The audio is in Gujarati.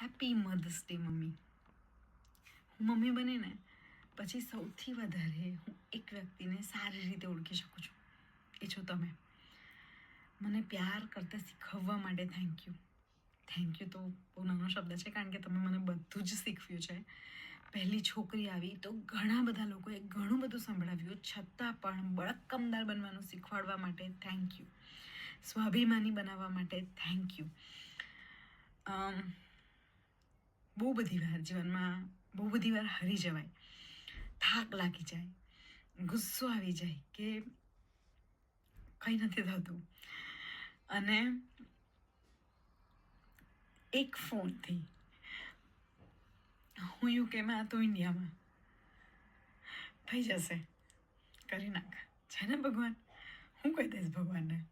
Happy mother's day mummy. હું મમ્મી બને ને, પછી સૌથી વધારે હું એક વ્યક્તિને સારી રીતે ઓળખી શકું છું. એ છો તમે. મને પ્યાર કરતાં શીખવવા માટે થેન્ક યુ થેન્ક યુ તો બહુ નાનો શબ્દ છે, કારણ કે તમે મને બધું જ શીખવ્યું છે. પહેલી છોકરી આવી તો ઘણા બધા લોકોએ ઘણું બધું સંભળાવ્યું, છતાં પણ બળકમદાર બનવાનું શીખવાડવા માટે થેન્ક યુ સ્વાભિમાની બનાવવા માટે થેન્ક યુ બહુ બધી વાર જીવનમાં બહુ બધી વાર હારી જવાય. થાક લાગી જાય. ગુસ્સો આવી જાય કે કંઈ નથી થતું. અને એક ફોનથી હું યુકેમાં તો ઇન્ડિયામાં. થઈ જશે. કરી નાખ. છે ને ભગવાન? હું કહી દઈશ ભગવાનને?